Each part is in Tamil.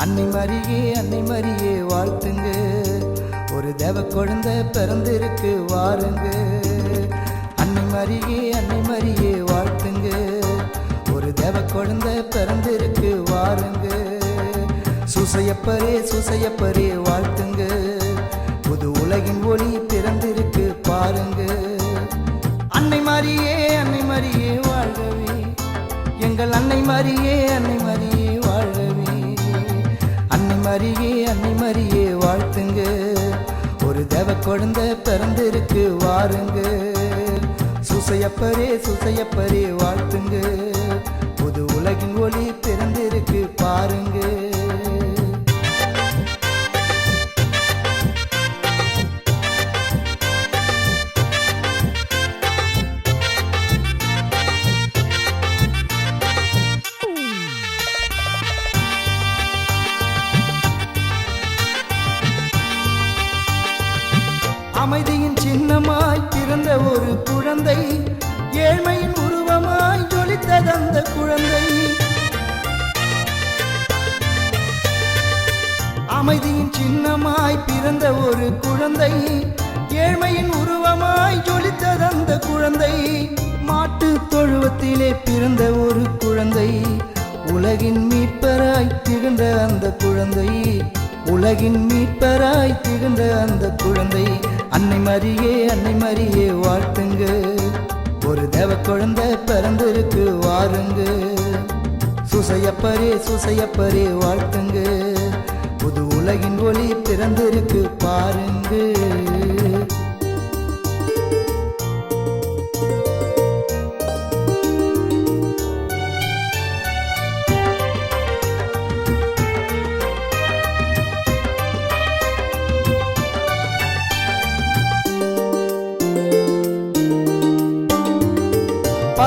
அன்னை மரியே அன்னை மரியே வாழ்த்துங்க. ஒரு தேவ குழந்தை பிறந்திருக்கு வாருங்க. அன்னை மரியே அன்னை மரியே வாழ்த்துங்க. ஒரு தேவ குழந்தை பிறந்திருக்கு வாருங்க. சுசையப்பரே சுசையப்பரே வாழ்த்துங்க. புது உலகின் ஒளி பிறந்திருக்கு. குழந்தை பிறந்திருக்கு வாருங்க. சுசையப்பரே சுசையப்பரே வாழ்த்துங்க. அமைதியின் சின்னமாய் பிறந்த ஒரு குழந்தை ஏழ்மையின் உருவமாய் ஜொலித்ததந்த குழந்தை. அமைதியின் சின்னமாய் பிறந்த ஒரு குழந்தை ஏழ்மையின் உருவமாய் ஜொலித்ததந்த குழந்தை. மாட்டு தொழுவத்திலே பிறந்த ஒரு குழந்தை உலகின் மீட்பராய் திகழ்ந்த அந்த குழந்தை. உலகின் மீட்பராய் திகழ்ந்த அந்த குழந்தை அன்னை மரியே அன்னை மரியே வாழ்த்துங்க. ஒரு தேவ குழந்தை பிறந்திருக்கு வாருங்க. சுசையப்பரே சுசையப்பரே வாழ்த்துங்க. புது உலகின் ஒளி பிறந்திருக்கு பாருங்க.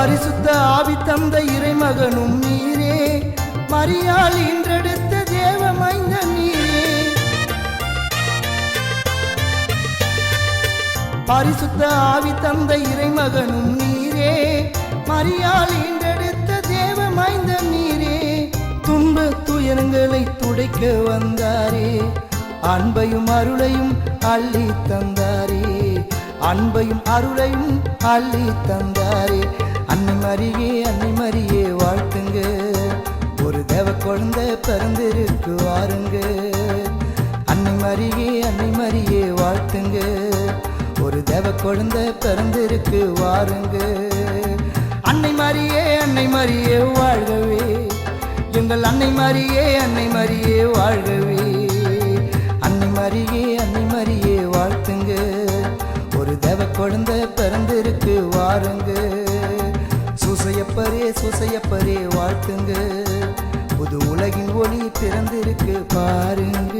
பரிசுத்த ஆவி தந்த இறைமகனும் நீரே. மரியாள் இன்றெடுத்த தேவ நீரே. பரிசுத்த ஆவி தந்த இறைமகனும் நீரே. மரியாள் இன்றெடுத்த தேவ நீரே. துன்ப துயரங்களை துடைக்க வந்தாரே. அன்பையும் அருளையும் அள்ளி தந்தாரே. அன்பையும் அருளையும் அள்ளி தந்தார். மரியே அன்னை மரியே வாழ்த்துங்க. ஒரு தேவ குழந்தை பிறந்திருக்கு வாருங்க. அன்னை மரியே அன்னை மரியே வாழ்த்துங்க. ஒரு தேவ குழந்தை பிறந்திருக்கு வாருங்க. அன்னை மரியே அன்னை மரியே வாழ்கவே. எங்கள் அன்னை மரியே அன்னை மரியே வாழ்கவே. அன்னை மரியே அன்னை மரியே வாழ்த்துங்க. ஒரு தேவ குழந்தை பிறந்திருக்கு வாருங்க. சுசையப்பரே சுசையப்பரே வாழ்த்துங்க. புது உலகின் ஒளி திறந்திருக்கு பாருங்க.